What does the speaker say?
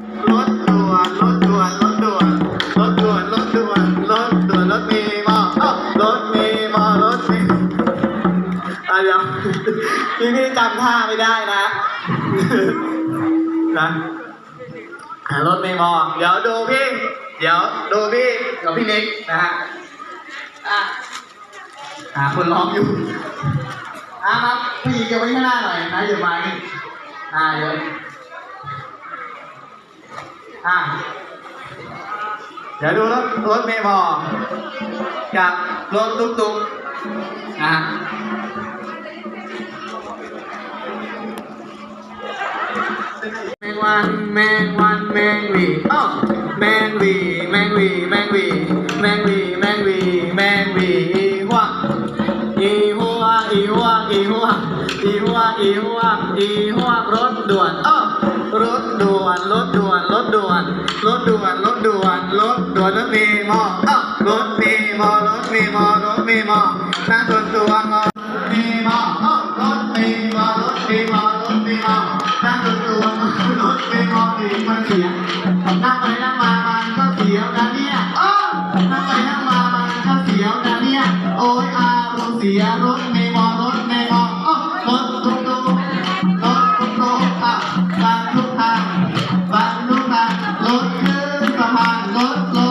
รถด่วนรถด่วนรถด่วนรถด่วนรถด่วนรถด่วนรถเมล์มาอ้าวรถเมล์มารถเมล์อะเดี๋ยวพี่พี่จำท่าไม่ได้นะนะอะรถเมล์มอเดี๋ยวดูพี่ เดี๋ยวดูพี่กับพี่นิกนะฮะอะหาคนร้องอยู่อะครับพี่เก็บไว้ข้างหน้าหน่อยนะอย่ามานี่อ่าเดี๋ยว อะเดี๋ยวดูรถรถเมย์พอกับรถตุ๊กตุ๊กนะแมงวันแมงวันแมงวีอ้อแมงวีแมงวีแมงวีแมงวีแมงวีแมงวีอีหัวอีหัวอีหัวอีหัวอีหัวอีหัวอีหัวรถด่วนอ้อรถด่วนรถด่วน รถด่วนรถด่วนรถด่วนรถเมย์มอรถเมย์มอรถเมย์มอรถเมย์มอนั่งส่วนตัวงอเมย์มอรถเมย์มอรถเมย์มอรถเมย์มอนั่งส่วนตัวงอรถเมย์มอเองมันเสียนั่งไปนั่งมามันก็เสียวนะเนี่ยอ้อนั่งไปนั่งมามันก็เสียวนะเนี่ยโอ้ยอารมณ์เสียรถเมย์ ทา